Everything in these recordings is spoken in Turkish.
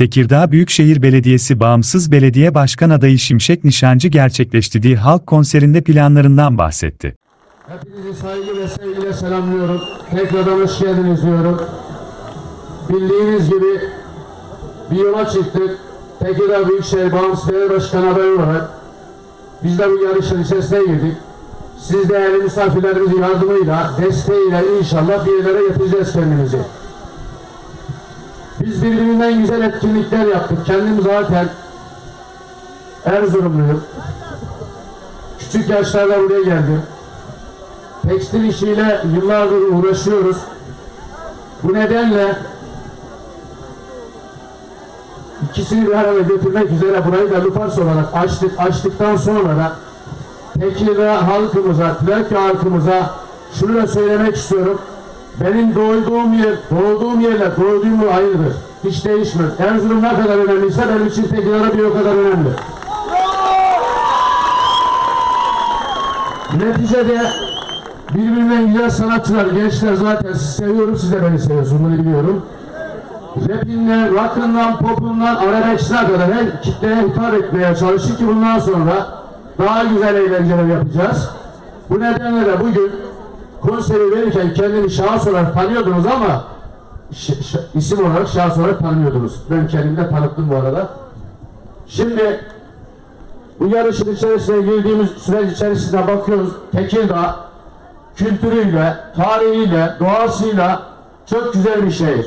Tekirdağ Büyükşehir Belediyesi Bağımsız Belediye Başkan Adayı Şimşek Nişancı gerçekleştirdiği halk konserinde planlarından bahsetti. Hepinizi saygı ve sevgiyle selamlıyorum. Tekrardan hoş geldiniz diyorum. Bildiğiniz gibi bir yola çıktık. Tekirdağ Büyükşehir Bağımsız Belediye Başkanı adayı olarak biz de bu yarışın içerisine girdik. Siz değerli misafirlerimizin yardımıyla, desteğiyle inşallah bir yerlere getireceğiz kendimizi. Biz birbirinden güzel etkinlikler yaptık. Kendim zaten Erzurumluyum. Küçük yaşlarda buraya geldim. Tekstil işiyle yıllardır uğraşıyoruz. Bu nedenle ikisini bir araya getirmek üzere burayı da Lupars olarak açtık. Açtıktan sonra da Tekirdağ halkımıza, Trakya halkımıza şunu da söylemek istiyorum. Benim doğduğum yer, doğduğum yerle doğduğum yer aynıdır. Hiç değişmez. Erzurum ne kadar önemliyse benim için Tekirdağ bir o kadar önemli. Neticede birbirinden güzel sanatçılar, gençler zaten seviyorum, siz de beni seviyorsunuz, bunu biliyorum. Rapinden, rock'ından, popundan, arabeskine kadar her kitleye hitap etmeye çalıştık ki bundan sonra daha güzel eğlenceler yapacağız. Bu nedenle de bugün konseri verirken kendini şahıs olarak tanıyordunuz ama isim olarak şahıs olarak tanımıyordunuz. Ben kendimi de tanıttım bu arada. Şimdi bu yarışın içerisine girdiğimiz süreç içerisinde bakıyoruz. Tekirdağ kültürüyle, tarihiyle, doğasıyla çok güzel bir şehir.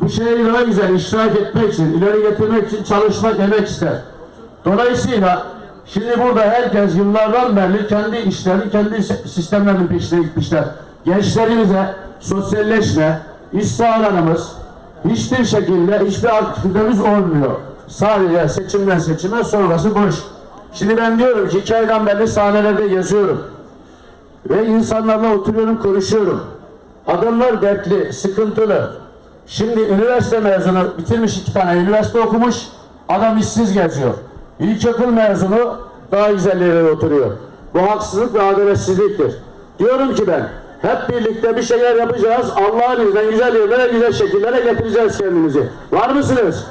Bu şehri daha güzel iştirak etmek için, ileri getirmek için çalışmak, emek ister. Dolayısıyla şimdi burada herkes yıllardan beri kendi işlerini, kendi si- sistemlerinin peşine gitmişler. Gençlerimize sosyalleşme, iş sahalarımız hiçbir şekilde hiçbir aktivitemiz olmuyor. Sadece seçimden seçime sonrası boş. Şimdi ben diyorum ki iki aydan beri sahnelerde geziyorum. Ve insanlarla oturuyorum, konuşuyorum. Adamlar dertli, sıkıntılı. Şimdi üniversite mezunu bitirmiş iki tane üniversite okumuş. Adam işsiz geziyor. İlkokul mezunu daha güzel yerlere oturuyor. Bu haksızlık ve adaletsizliktir. Diyorum ki ben hep birlikte bir şeyler yapacağız. Allah'ın izniyle güzel yerlere, güzel şekillere getireceğiz kendimizi. Var mısınız?